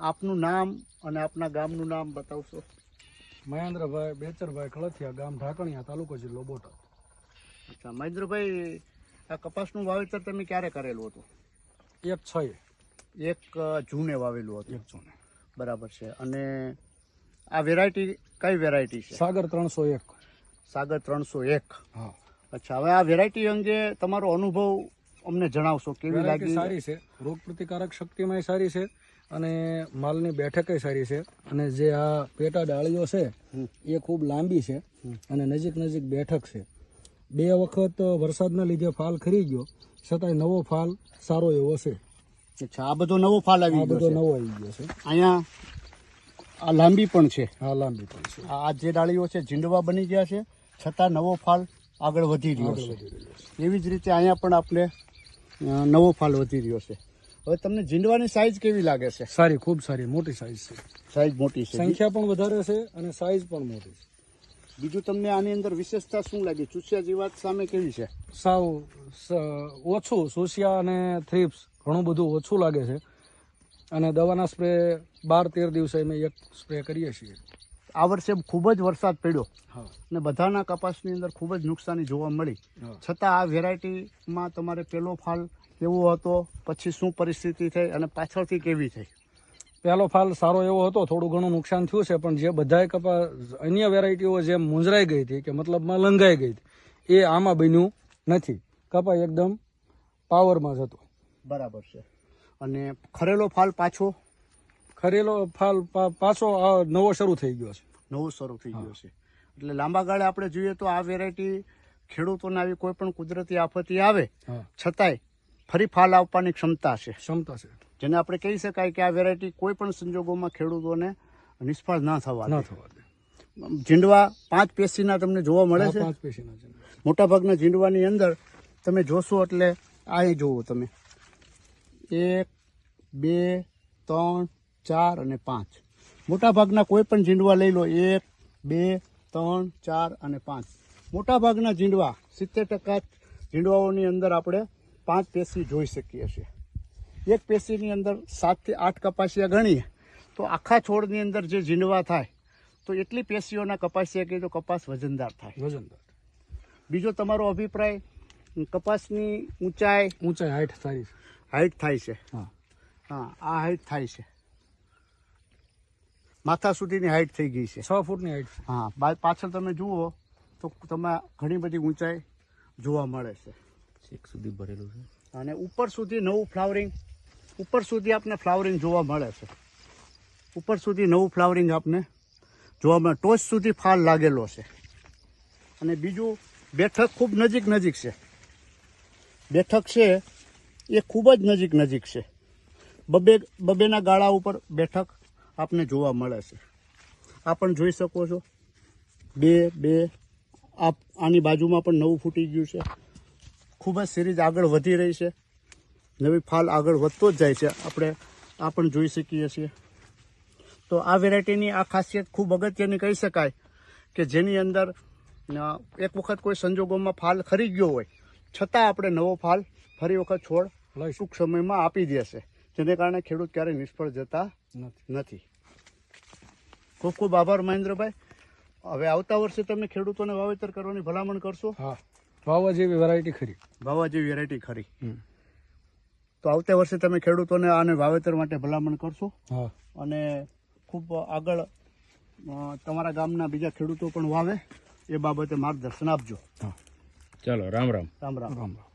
આપનું નામ અને આપના ગામનું નામ બતાવશો. મહેન્દ્રભાઈ બેચરભાઈ કળથિયા ગામ ઢાકણિયા તાલુકો જિલ્લો બોટાદ. અચ્છા મહેન્દ્રભાઈ આ કપાસનું વાવેતર તમે ક્યારે કરેલું હતું? એક છ એક જૂને વાવેલું હતું? એક જૂને. બરાબર છે. અને આ વેરાયટી કઈ વેરાયટી છે? સાગર ત્રણસો એક. સાગર ત્રણસો એક. હા. અચ્છા હવે આ વેરાયટી અંગે તમારો અનુભવ અમને જણાવશો કેવી લાગી? સારી છે. રોગ પ્રતિકારક શક્તિમાં સારી છે. અને માલની બેઠકે સારી છે. અને જે આ પેટા ડાળીઓ છે એ ખૂબ લાંબી છે અને નજીક નજીક બેઠક છે. બે વખત વરસાદના લીધે ફાલ ખરી ગયો છતાંય નવો ફાલ સારો એવો છે. અચ્છા આ બધો નવો ફાલ આવી આ ગયો બધો નવો આવી ગયો છે. અહીંયા આ લાંબી પણ છે. હા લાંબી પણ છે. આ જે ડાળીઓ છે ઝીંડવા બની ગયા છે છતાં નવો ફાલ આગળ વધી રહ્યો છે. એવી જ રીતે અહીંયા પણ આપણે નવો ફાલ વધી રહ્યો છે. હવે તમને જીંડવાની સાઈઝ કેવી લાગે છે? સારી ખૂબ સારી મોટી સાઈઝ છે. સાઈઝ મોટી છે. સંખ્યા પણ વધારે છે અને સાઈઝ પણ મોટી છે. બીજું તમને આની અંદર વિશેષતા શું લાગી? ચૂસિયા જીવાત સામે કેવી છે? સાવ ઓછું સુસિયા અને થ્રીપ્સ ઘણું બધું ઓછું લાગે છે. અને દવાના સ્પ્રે બાર તેર દિવસે અમે એક સ્પ્રે કરીએ છીએ. આ વર્ષે ખૂબ જ વરસાદ પડ્યો. અને બધાના કપાસની અંદર ખૂબ જ નુકસાની જોવા મળી. છતાં આ વેરાયટીમાં તમારે પહેલો ફાલ કેવો હતો પછી શું પરિસ્થિતિ થઈ અને પાછળથી કેવી થઈ? પહેલો ફાલ સારો એવો હતો થોડું ઘણું નુકસાન થયું છે પણ જે બધાય કપાસ અન્ય વેરાયટીઓ જે મુંજરાઈ ગઈ હતી કે મતલબમાં લંઘાઈ ગઈ હતી એ આમાં બન્યું નથી. કપા એકદમ પાવરમાં જ હતો. બરાબર છે. અને ખરેલો ફાલ પાછો ખરેલો ફાલ પાછો નવો શરૂ થઈ ગયો છે. નવો શરૂ થઈ ગયો છે. એટલે લાંબા ગાળે આપણે જોઈએ તો આ વેરાયટી ખેડૂતોને આવી કોઈ પણ કુદરતી આફતી આવે છતાંય ફરી ફાલ આવવાની ક્ષમતા છે. ક્ષમતા છે. જેને આપણે કહી શકાય કે આ વેરાયટી કોઈ પણ સંજોગોમાં ખેડૂતોને નિષ્ફળ ના થવા ના થવા જીંડવા ઝીંડવા પાંચ પેશીના તમને જોવા મળે છે? પાંચ પેશીના મોટાભાગના ઝીંડવાની અંદર તમે જોશો એટલે આ જુઓ તમે. એક બે ત્રણ ચાર અને પાંચ. મોટાભાગના કોઈ પણ ઝીંડવા લઈ લો. એક બે ત્રણ ચાર અને પાંચ. મોટાભાગના ઝીંડવા સિત્તેર ટકા ઝીંડવાઓની અંદર આપણે પાંચ પેશી જોઈ શકીએ છીએ. એક પેશીની અંદર સાતથી આઠ કપાસિયા ગણીએ તો આખા છોડની અંદર જે ઝીંડવા થાય તો એટલી પેશીઓના કપાસિયા કહીએ તો કપાસ વજનદાર થાય. વજનદાર. બીજો તમારો અભિપ્રાય કપાસની ઊંચાઈ ઊંચાઈ હાઈટ છે. હાઈટ થાય છે. હા. હા આ હાઈટ થાય છે. માથા સુધીની હાઈટ થઈ ગઈ છે. છ ફૂટની હાઈટ હા બા- પાછળ તમે જુઓ તો તમે ઘણી બધી ઊંચાઈ જોવા મળે છે. છેક સુધી ભરેલું છે. અને ઉપર સુધી નવું ફ્લાવરિંગ ઉપર સુધી આપને ફ્લાવરિંગ જોવા મળે છે. ઉપર સુધી નવું ફ્લાવરિંગ આપને જોવા મળે. ટોચ સુધી ફાલ લાગેલો છે. અને બીજું બેઠક ખૂબ નજીક નજીક છે. બેઠક છે એ ખૂબ જ નજીક નજીક છે. બબે બબેના ગાળા ઉપર બેઠક આપને જોવા મળે છે. આ પણ જોઈ શકો છો. બે બે આ આની બાજુમાં પણ નવું ફૂટી ગયું છે. ખૂબ જ સિરીઝ આગળ વધી રહી છે. નવી ફાલ આગળ વધતો જ જાય છે. આપણે આ પણ જોઈ શકીએ છીએ. તો આ વેરાયટીની આ ખાસિયત ખૂબ અગત્યની કહી શકાય કે જેની અંદર એક વખત કોઈ સંજોગોમાં ફાલ ખરી ગયો હોય છતાં આપણે નવો ફાલ ફરી વખત છોડ લઈ ટૂંક સમયમાં આપી દેશે. જેને કારણે ખેડૂત ક્યારેય નિષ્ફળ જતા નથી નથી. ખૂબ ખૂબ આભાર મહેન્દ્રભાઈ. હવે આવતા વર્ષે તમે ખેડૂતોને વાવેતર કરવાની ભલામણ કરશો? હા. વાવા જેવી વેરાયટી ખરી. વાવા જેવી વેરાયટી ખરી. હમ. તો આવતા વર્ષે તમે ખેડૂતોને આને વાવેતર માટે ભલામણ કરશો? હા. અને ખૂબ આગળ તમારા ગામના બીજા ખેડૂતો પણ વાવે એ બાબતે માર્ગદર્શન આપજો. ચાલો રામ રામ. રામ રામ. રામ રામ.